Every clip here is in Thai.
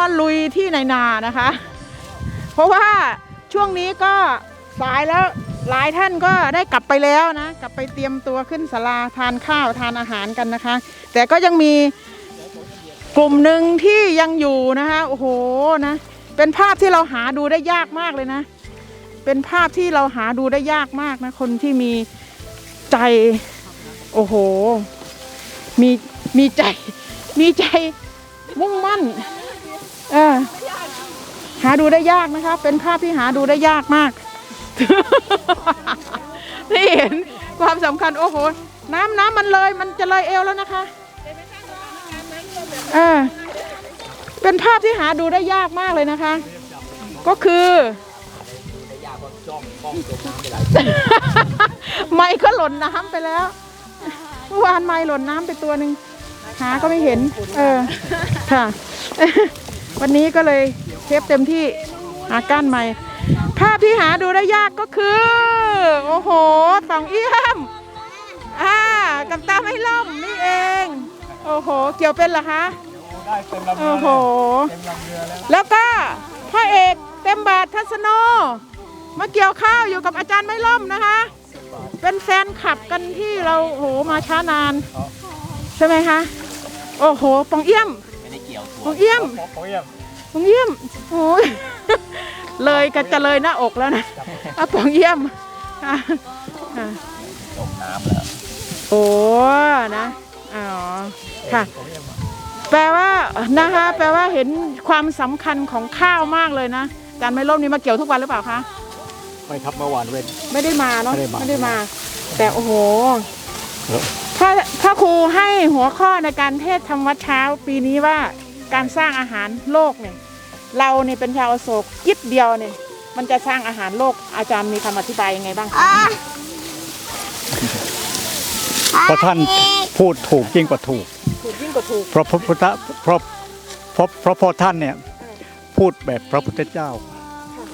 มาลุยที่ในนานะคะ เพราะว่าช่วงนี้ก็สายแล้วหลายท่านก็ได้กลับไปแล้วนะ กลับไปเตรียมตัวขึ้นศาลาทานข้าวทานอาหารกันนะคะ แต่ก็ยังมีกลุ่มหนึ่งที่ยังอยู่นะคะโอ้โหนะ เป็นภาพที่เราหาดูได้ยากมากเลยนะ เป็นภาพที่เราหาดูได้ยากมากนะ คนที่มีใจโอ้โห มีมีใจ มีใจมุ่งมั่น เออหาดูได้ยากนะคะ เป็นภาพที่หาดูได้ยากมาก นี่เห็นความสำคัญโอ้โห น้ำน้ำมันเลยมันจะเลยเอวแล้วนะคะ เออ เป็นภาพที่หาดูได้ยากมากเลยนะคะ ก็คือไม้ก็หล่นน้ำไปแล้วเมื่อวานไม้หล่นน้ำไปตัวหนึ่งหาก็ไม่เห็น เออ ค่ะ วันนี้ก็เลยเทปเต็มที่หาก้านใหม่ ภาพที่หาดูได้ยากก็คือ โอ้โหสองเอี้ยมอ่ากับตาไม่ล่มนี่เอง โอ้โห เกี่ยวเป็นเหรอคะได้เต็มลำเรืโอ้อโหเต็มลำเรือแล้วแล้วก็พ่อเอกเต็มบาททัศโนมาเกี่ยวข้าวอยู่กับอาจารย์ไม่ล่มนะคะ เป็นแฟนขับกันที่เราโอ้โหมาช้านาน ใช่ไหมคะ โอ้โหปองเอี้ยมไม่ได้เกี่ยวถั่ปวองเอี้ยมขอขอเยี่ยมปอ งเอี้ยมโอ้ยเลยก็จะเลยหน้าอกแล้วนะอะปองเอี้ยมอะอะตกน้ำแล้วโอ้นะอ๋อค่ะ แปลว่านะคะ แปลว่าเห็นความสำคัญของข้าวมากเลยนะอาจารย์ไม่ล่มนี่มาเกี่ยวทุกวันหรือเปล่าคะ ไม่ครับเมื่อวานเว้น ไม่ได้มาเนาะไม่ได้มาไม่ได้มา แต่โอ้โหครับพระพระครูให้หัวข้อในการเทศน์ธรรมวัดเช้าปีนี้ว่าการสร้างอาหารโลกเนี่ย เราเนี่ยเป็นชาวอโศกยิบเดียวเนี่ยมันจะสร้างอาหารโลกอาจารย์มีคำอธิบายยังไงบ้างคะเพราะท่านพูดถูกยิ่งกว่าถูก ถูกยิ่งกว่าถูก เพราะพระพุทธเพราะเพราะเพราะพ่อท่านเนี่ยพูดแบบพระพุทธเจ้าค่ะ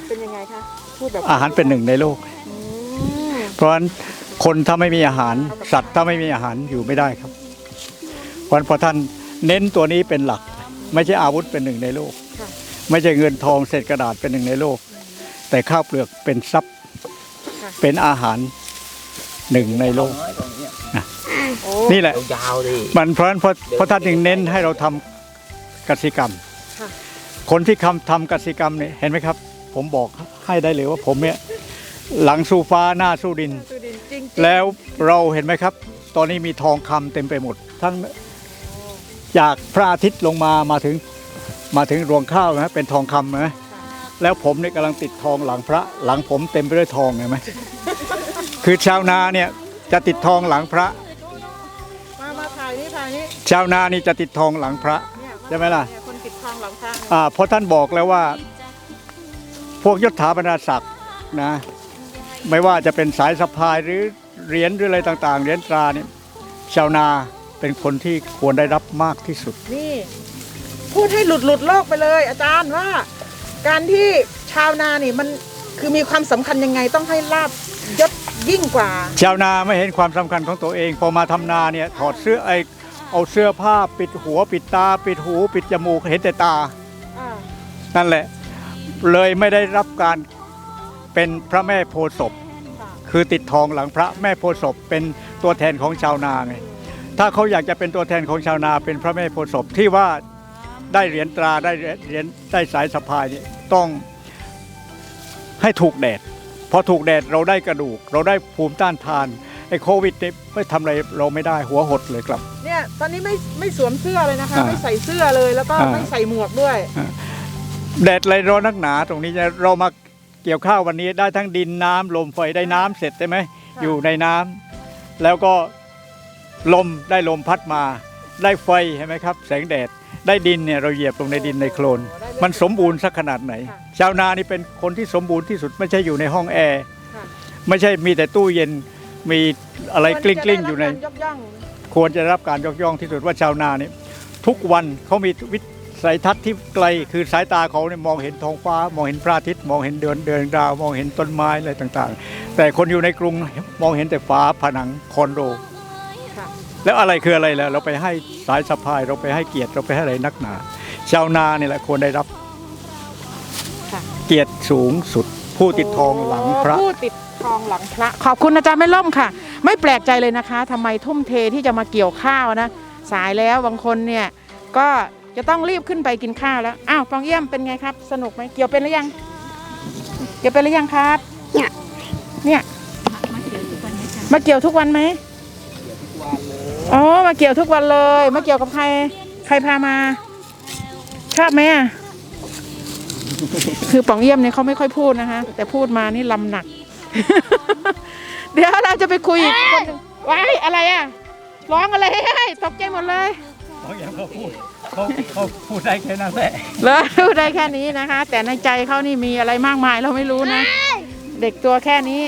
เป็นยังไงคะพูดแบบอาหารเป็นหนึ่งในโลกอืมเพราะฉะนั้นคนถ้าไม่มีอาหารสัตว์ถ้าไม่มีอาหารอยู่ไม่ได้ครับเพราะฉะนั้นพอท่านเน้นตัวนี้เป็นหลัก ไม่ใช่อาวุธเป็นหนึ่งในโลกค่ะ ไม่ใช่เงินทองเศษกระดาษเป็นหนึ่งในโลก แต่ข้าวเปลือกเป็นทรัพย์ค่ะเป็นอาหารหนึ่งในโลกน้อยตรงเนี้ยโอ้นี่แหละ ยาวๆดิมันเพราะฉะนั้นเพราะเพราะท่านจึงเน้นให้เราทำกสิกรรมค่ะคนที่ทำทำกสิกรรมเนี่ยเห็นไหมครับ ผมบอกให้ได้เลยว่าผมเนี่ยหลังสู้ฟ้าหน้าสู้ดินสุดินจริงแล้วเราเห็นไหมครับ ตอนนี้มีทองคำเต็มไปหมดท่านจากพระอาทิตย์ลงมามาถึง มาถึงรวงข้าวนะเป็นทองคำนะแล้วผมเนี่ยกำลังติดทองหลังพระ หลังผมเต็มไปด้วยทองเห็นไหมคือชาวนาเนี่ยจะติดทองหลังพระมามาถ่ายนี่ถ่ายนี่ชาวนานี่จะติดทองหลังพระเนี่ยใช่ไหมล่ะเนี่ยคนติดทองหลังพระอ่าเพราะท่านบอกแล้วว่า พวกยศถาบรรดาศักดิ์นะ ไม่ว่าจะเป็นสายสะพายหรือเหรียญหรืออะไรต่าง ๆเหรียญตราเนี่ยชาวนาเป็นคนที่ควรได้รับมากที่สุดนี่ พูดให้หลุดหลุดโลกไปเลย อาจารย์ว่า การที่ชาวนานี่มันคือมีความสำคัญยังไงต้องให้ลาบยศยิ่งกว่า ชาวนาไม่เห็นความสำคัญของตัวเอง พอมาทำนาเนี่ยถอดเสื้อไอเอาเสื้อผ้าปิดหัวปิดตา ปิดหู ปิดจมูกเห็นแต่ตาอ่านั่นแหละ เลยไม่ได้รับการเป็นพระแม่โพธิ์ศพค่ะคือติดทองหลังพระแม่โพธิ์ศพเป็นตัวแทนของชาวนาไงถ้าเขาอยากจะเป็นตัวแทนของชาวนาเป็นพระแม่โพธิ์ศพที่ว่า ได้เหรียญตราได้เหรียญได้สายสะพายเนี่ยต้องให้ถูกแดดพอถูกแดดเราได้กระดูก เราได้ภูมิต้านทานไอ้โควิดเนี่ยไม่ทำอะไรเราไม่ได้หัวหดเลยครับ เนี่ยตอนนี้ไม่ไม่สวมเสื้อเลยนะคะ อ่าไม่ใส่เสื้อเลยแล้วก็อ่า ไม่ใส่หมวกด้วย แดดไรร้อนนักหนาตรงนี้เนี่ยเรามาเกี่ยวข้าววันนี้ได้ทั้งดินน้ำลมไฟได้น้ำเสร็จใช่ไหมค่ะ อยู่ในน้ำแล้วก็ลมได้ลมพัดมา ได้ไฟเห็นไหมครับ แสงแดด ได้ดินเนี่ยเราเหยียบลงในดินในโคลน มันสมบูรณ์สักขนาดไหนค่ะชาวนานี่เป็นคนที่สมบูรณ์ที่สุดไม่ใช่อยู่ในห้องแอร์ค่ะไม่ใช่มีแต่ตู้เย็นมีอะไรกลิ้งกลิ้งๆอยู่ใน ควรจะได้รับการยกย่องควรจะได้รับการยกย่องที่สุดว่าชาวนาเนี่ยทุกวันเขามีวิสัยทัศน์ที่ไกลคือสายตาเขาเนี่ยมองเห็นท้องฟ้ามองเห็นพระอาทิตย์มองเห็นเดือนเดือนดาว มองเห็นต้นไม้อะไรต่างๆ แต่คนอยู่ในกรุงมองเห็นแต่ฝาผนังคอนโดค่ะ แล้วอะไรคืออะไรแล้วเราไปให้สายสะพาย เราไปให้เกียรติเราไปให้อะไรนักหนา ชาวนาเนี่ยแหละควรได้รับค่ะเกียรติสูงสุด ผู้ติดทองหลังพระ ผู้ติดทองหลังพระ ขอบคุณอาจารย์ไม่ล่มค่ะ ไม่แปลกใจเลยนะคะทำไมทุ่มเทที่จะมาเกี่ยวข้าวนะ สายแล้วบางคนเนี่ยก็จะต้องรีบขึ้นไปกินข้าวแล้วอ้าวปองเยี่ยมเป็นไงครับ สนุกไหมเกี่ยวเป็นหรือยัง เกี่ยวเป็นหรือยังครับ เนี่ยเนี่ยมาเกี่ยวทุกวันไหม อ๋อมาเกี่ยวทุกวันเลย มาเกี่ยวกับใคร ใครพามา ชอบไหมอะ คือป๋องเยี่ยมเนี่ยเขาไม่ค่อยพูดนะคะ แต่พูดมานี่ลำหนัก เดี๋ยวเราจะไปคุยอีกคนหนึ่งว้ายอะไรอะ ร้องอะไรให้ตกใจหมดเลย เขาอย่างเขาพูดเขาเขาพูดได้แค่นั้นแหละเลยพูดได้แค่นี้นะคะ แต่ในใจเขานี่มีอะไรมากมายเราไม่รู้นะ เด็กตัวแค่นี้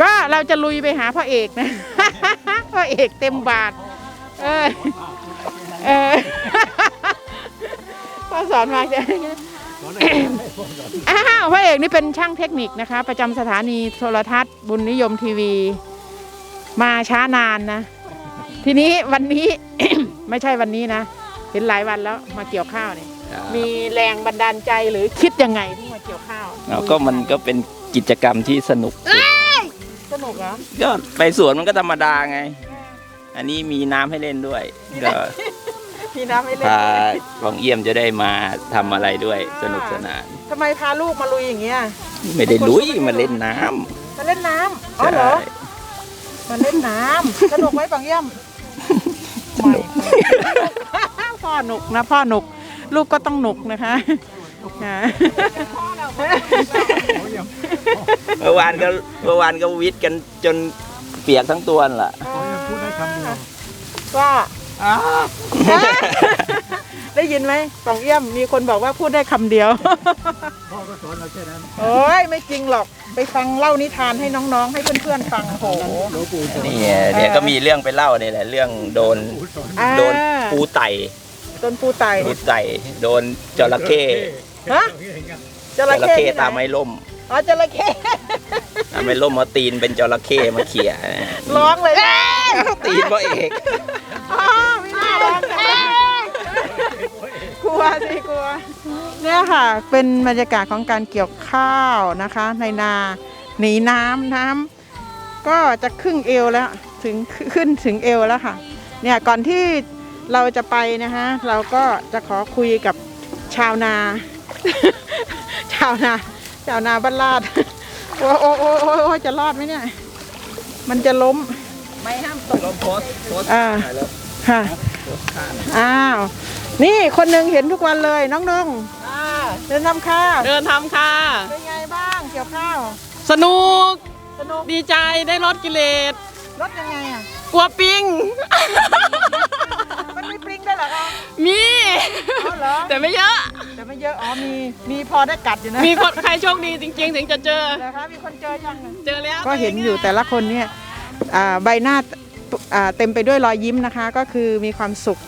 ก็เราจะลุยไปหาพ่อเอกนะ พ่อเอกเต็มบาท เออ เออพ่อสอนมาจะอ้าวพระเอกนี่เป็นช่างเทคนิคนะคะ ประจำสถานีโทรทัศน์ บุญนิยมทีวี มาช้านานนะ ทีนี้วันนี้ไม่ใช่วันนี้นะ เห็นหลายวันแล้วมาเกี่ยวข้าวเนี่ยมีแรงบันดาลใจหรือคิดยังไงที่มาเกี่ยวข้าวแล้วก็มันก็เป็นกิจกรรมที่สนุกสุดสนุกเหรอก็ไปสวนมันก็ธรรมดาไง อันนี้มีน้ำให้เล่นด้วย ก็พี่น้ำไม่เล่นพาลองเยี่ยมจะได้มาทำอะไรด้วยสนุกสนาน ทำไมพาลูกมาลุยอย่างเงี้ย ไม่ได้ลุยมาเล่นน้ำมาเล่นน้ำอ๋อเหรอมาเล่นน้ำสนุกไหมปังเยี่ยมไม่พ่อหนุกนะ พ่อหนุก ลูกก็ต้องหนุกนะคะอ่าเมื่อวานก็เมื่อวานก็วิทย์กันจนเปียกทั้งตัวนั่นแหละ พูดได้คำเดียวก็ได้ยินไหมปังเยี่ยมมีคนบอกว่าพูดได้คำเดียว พ่อก็สอนเราแค่นั้นโอ้ยไม่จริงหรอกไปฟังเล่านิทานให้น้องๆ ให้เพื่อนๆฟังโอ้โหหลวงปู่สอนนี่เดี๋ยวก็มีเรื่องไปเล่าเนี่ยแหละเรื่องโดนปู่สอนอ่า โดนปูไต่ต้นปูไตปูไต่โดนจระเข้ฮะจจระระเข้เข้ที่ไหนตามไม้ล่มอ๋อจระเข้ ตามไม้ล่มมาตีนเป็นจระเข้มาเขี่ยร้องเลยนะตีนพ่อเอกอ๋อไม่น่าร้องจังเลยกลัวสิกลัว เนี่ยค่ะ เป็นบรรยากาศของการเกี่ยวข้าวนะคะ ในนาหนีน้ำน้ำก็จะครึ่งเอวแล้วถึงขึ้นถึงเอวแล้วค่ะ เนี่ยก่อนที่เราจะไปนะคะเราก็จะขอคุยกับชาวนา ชาวนา ชาวนาบ้านลาด โอ้โอ้โอ้โอ้โอ้จะรอดไหมเนี่ย มันจะล้ม ไม่ห้ามตกลมโพสโพสอ่าค่ะอ้าว นี่คนหนึ่งเห็นทุกวันเลยน้องนงเดินทำข้าวเดินทำค่ะ เป็นไงบ้างเกี่ยวข้าว สนุก สนุก ดีใจได้ลดกิเลส รถยังไงอะ กลัวปิง เหรอ แต่ไม่เยอะ แต่ไม่เยอะ อ๋อ มี มีพอได้กัดอยู่นะมีคนใครโชคดีจริง ๆ ถึงจะเจอ นะคะ มีคนเจอยังเจอแล้วก็เห็นอยู่แต่ละคนเนี่ยอ่าใบหน้าอ่าเต็มไปด้วยรอยยิ้มนะคะ ก็คือมีความสุข